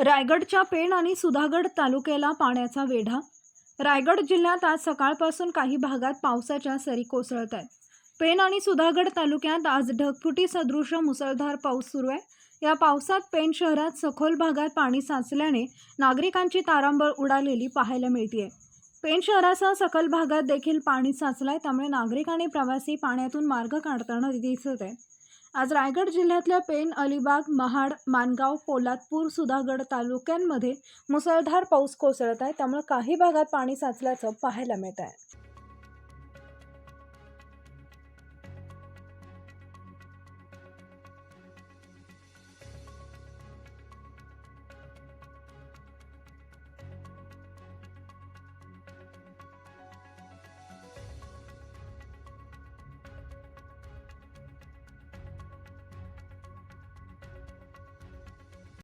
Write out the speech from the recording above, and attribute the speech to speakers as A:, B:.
A: रायगडच्या पेण आणि सुधागड तालुक्याला पाण्याचा वेढा. रायगड जिल्ह्यात आज सकाळपासून काही भागात पावसाच्या सरी कोसळत आहेत. पेण आणि सुधागड तालुक्यात आज ढगफुटी सदृश मुसळधार पाऊस सुरू आहे. या पावसात पेण शहरात सखोल भागात पाणी साचल्याने नागरिकांची तारांबळ उडालेली पाहायला मिळते पेण शहरासह सखल भागात देखील पाणी साचलंय त्यामुळे नागरिक आणि प्रवासी पाण्यातून मार्ग काढताना दिसत आहे आज रायगड जिल्ह्यातल्या पेन अलिबाग महाड मानगाव पोलादपूर सुधागड तालुक्यांमध्ये मुसळधार पाऊस कोसळत आहे. त्यामुळे काही भागात पाणी साचल्याचं पाहायला मिळत आहे.